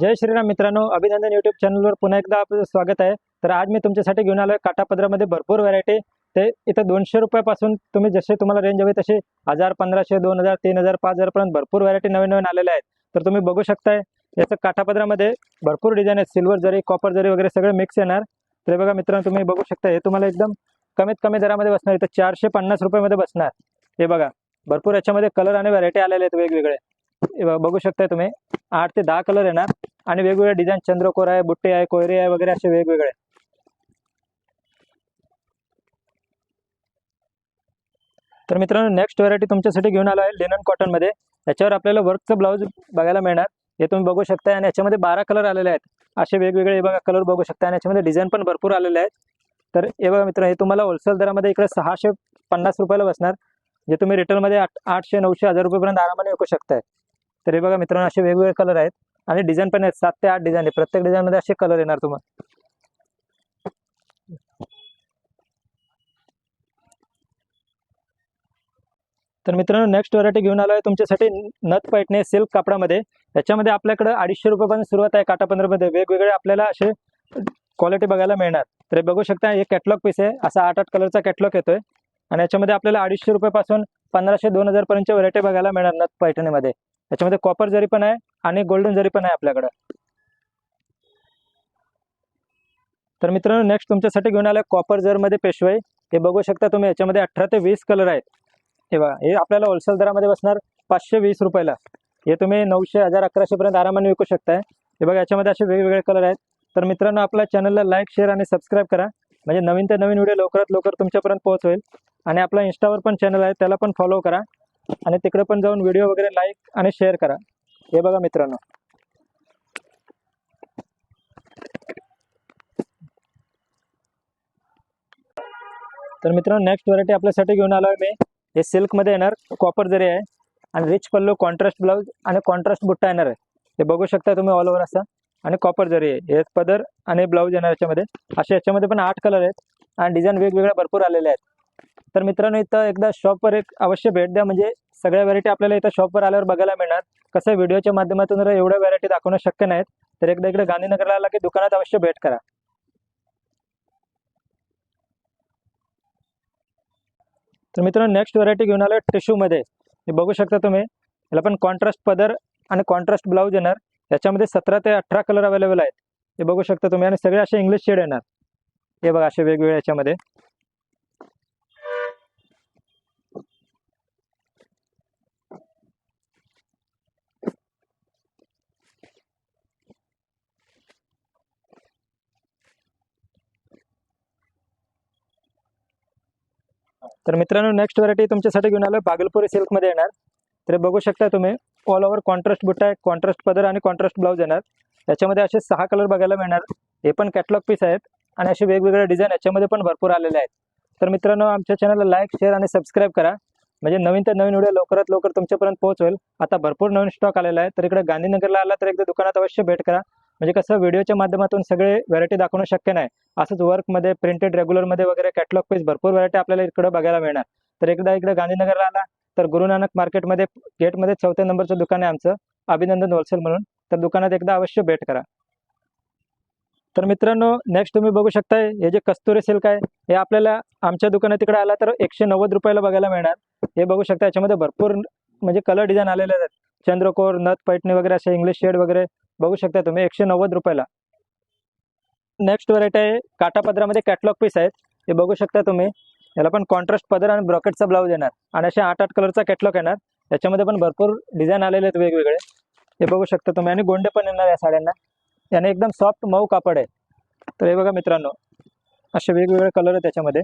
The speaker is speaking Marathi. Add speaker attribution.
Speaker 1: जय श्रीराम मित्रांनो अभिनंदन युट्यूब चॅनलवर पुन्हा एकदा आपलं स्वागत आहे. तर आज मी तुमच्यासाठी घेऊन आलो आहे काटापदरामध्ये भरपूर व्हरायटी ते इथं दोनशे रुपयापासून तुम्ही जसे तुम्हाला रेंज हवी तसे हजार पंधराशे दोन हजार तीन हजार पाच हजारपर्यंत भरपूर व्हरायटी नवीन नवीन आलेल्या आहेत. तर तुम्ही बघू शकताय याचं काठापदरामध्ये भरपूर डिझाईन आहेत. सिल्वर जरी कॉपर जरी वगैरे सगळे मिक्स येणार. तर हे बघा मित्रांनो तुम्ही बघू शकता हे तुम्हाला एकदम कमीत कमी दरामध्ये बसणार. इथं चारशे पन्नास रुपयामध्ये बसणार. हे बघा भरपूर याच्यामध्ये कलर आणि व्हरायटी आलेले आहेत वेगवेगळे. बघू शकताय तुम्ही. आठ ते दहा कलर येणार. आणि वेगवेगळे डिझाईन चंद्रकोर आहे बुट्टे आहे कोयरे आहे वगैरे असे वेगवेगळे. तर मित्रांनो नेक्स्ट व्हरायटी तुमच्यासाठी घेऊन आलो आहे लेनन कॉटनमध्ये याच्यावर आपल्याला वर्कचं ब्लाऊज बघायला मिळणार. हे तुम्ही बघू शकता आणि याच्यामध्ये बारा कलर आलेले आहेत. असे वेगवेगळे हे बघा कलर बघू शकता आणि याच्यामध्ये डिझाईन पण भरपूर आलेले आहेत. तर हे बघा मित्र हे तुम्हाला होलसेल दरामध्ये इकडे सहाशे पन्नास रुपयाला बसणार. जे तुम्ही रिटेलमध्ये आठ आठशे नऊशे हजार रुपयेपर्यंत आरामाने विकू शकताय. तर हे बघा मित्रांनो असे वेगवेगळे कलर आहेत. आणि डिझाईन पण आहेत. सात ते आठ डिझाईन आहे प्रत्येक डिझाईनमध्ये असे कलर येणार तुम्हाला. तर मित्रांनो नेक्स्ट व्हरायटी घेऊन आलो आहे तुमच्यासाठी नथ पैठणे सिल्क कापडामध्ये. याच्यामध्ये आपल्याकडे अडीचशे रुपयापासून सुरुवात आहे काटा पंधरामध्ये वेगवेगळे आपल्याला असे क्वालिटी बघायला मिळणार. तर हे बघू शकता हे कॅटलॉग पीस आहे. असा आठ आठ कलरचा कॅटलॉग येतोय. आणि याच्यामध्ये आपल्याला अडीचशे रुपयापासून पंधराशे दोन हजार पर्यंतच्या व्हरायटी बघायला मिळणार नथ पैठणीमध्ये. याच्यामध्ये कॉपर जरी पण आहे आणि गोल्डन जरी पण आहे आपल्याकडं. तर मित्रांनो नेक्स्ट तुमच्यासाठी घेऊन आलं कॉपर जरमध्ये पेशवाई. हे बघू शकता तुम्ही याच्यामध्ये अठरा ते वीस कलर आहेत. हे बघा हे आपल्याला होलसेल दरामध्ये बसणार पाचशे वीस रुपयाला. हे तुम्ही नऊशे हजार अकराशेपर्यंत आरामाने विकू शकताय. हे बघा याच्यामध्ये असे वेगवेगळे कलर आहेत. तर मित्रांनो आपल्या चॅनलला लाईक शेअर आणि सबस्क्राईब करा. म्हणजे नवीन ते नवीन व्हिडिओ लवकरात लवकर तुमच्यापर्यंत पोहोचवेल. आणि आपला इंस्टावर पण चॅनल आहे त्याला पण फॉलो करा. आणि तिकडे पण जाऊन व्हिडिओ वगैरे लाईक आणि शेअर करा. हे बघा मित्रांनो. तर मित्रांनो नेक्स्ट व्हरायटी आपल्यासाठी घेऊन आलो आहे मी. हे सिल्कमध्ये येणार. कॉपर जरी आहे आणि रिच पल्लू कॉन्ट्रास्ट ब्लाऊज आणि कॉन्ट्रास्ट बुट्टा येणार आहे. हे बघू शकता तुम्ही ऑल ओव्हर असा. आणि कॉपर जरी आहे हे पदर आणि ब्लाऊज येणार याच्यामध्ये. असे याच्यामध्ये पण आठ कलर आहेत. आणि डिझाईन वेगवेगळ्या भरपूर आलेले आहेत. तर मित्रांनो इथं एकदा शॉपवर एक अवश्य भेट द्या. म्हणजे सगळ्या व्हरायटी आपल्याला इथं शॉपवर आल्यावर बघायला मिळणार. कसं व्हिडिओच्या माध्यमातून एवढ्या व्हरायटी दाखवणं शक्य नाहीत तर एकदा इकडे गांधीनगरला आला की दुकानात अवश्य भेट करा. तर मित्रांनो नेक्स्ट व्हरायटी घेऊन आलो टिश्यूमध्ये हे बघू शकता तुम्ही. याला पण कॉन्ट्रास्ट पदर आणि कॉन्ट्रास्ट ब्लाऊज येणार. याच्यामध्ये सतरा ते अठरा कलर अवेलेबल आहेत. हे बघू शकता तुम्ही. आणि सगळे असे इंग्लिश शेड येणार. हे बघा असे वेगवेगळ्या याच्यामध्ये. तर मित्रांनो नेक्स्ट व्हरायटी तुमच्यासाठी घेऊन आलो भागलपुरी सिल्कमध्ये येणार. तर बघू शकता तुम्ही ऑल ओव्हर कॉन्ट्रास्ट बुट्टा आहे कॉन्ट्रास्ट पदर आणि कॉन्ट्रास्ट ब्लाऊज येणार. याच्यामध्ये असे सहा कलर बघायला मिळणार. हे पण कॅटलॉग पीस आहेत आणि असे वेगवेगळे डिझाईन याच्यामध्ये पण भरपूर आलेले आहेत. तर मित्रांनो आमच्या चॅनलला लाईक शेअर आणि सबस्क्राईब करा. म्हणजे नवीन तर नवीन व्हिडिओ लवकरात लवकर तुमच्यापर्यंत पोहोचवेल. आता भरपूर नवीन स्टॉक आलेला आहे. तर इकडे गांधीनगरला आला तर एकदा दुकानात अवश्य भेट करा. म्हणजे कसं व्हिडिओच्या माध्यमातून सगळे व्हरायटी दाखवणं शक्य नाही. असंच वर्कमध्ये प्रिंटेड रेग्युलरमध्ये वगैरे कॅटलॉग पेज भरपूर व्हरायटी आपल्याला इकडं बघायला मिळणार. तर एकदा इकडे गांधीनगरला आला तर गुरु नानक मार्केटमध्ये गेटमध्ये चौथ्या नंबरचं दुकान आहे आमचं अभिनंदन होलसेल म्हणून. तर दुकानात एकदा अवश्य भेट करा. तर मित्रांनो नेक्स्ट तुम्ही बघू शकताय हे जे कस्तुरी सिल्क आहे हे आपल्याला आमच्या दुकानात तिकडे आला तर एकशे नव्वद रुपयाला बघायला मिळणार. हे बघू शकता याच्यामध्ये भरपूर म्हणजे कलर डिझाईन आलेले आहेत. चंद्रकोर नथ पैठणी वगैरे असे इंग्लिश शेड वगैरे. बघू शकता तुम्ही एकशे नव्वद रुपयाला. नेक्स्ट व्हरायटी आहे काटापदरामध्ये कॅटलॉग पीस आहेत. हे बघू शकता तुम्ही. याला पण कॉन्ट्रास्ट पदर आणि ब्रॉकेटचा ब्लाऊज येणार आणि असे आठ आठ कलरचा कॅटलॉग येणार. याच्यामध्ये पण भरपूर डिझाईन आलेले आहेत वेगवेगळे. हे बघू शकता तुम्ही. आणि गोंडे पण येणार या साड्यांना. याने एकदम सॉफ्ट मऊ कापड आहे. तर हे बघा मित्रांनो असे वेगवेगळे कलर आहेत त्याच्यामध्ये.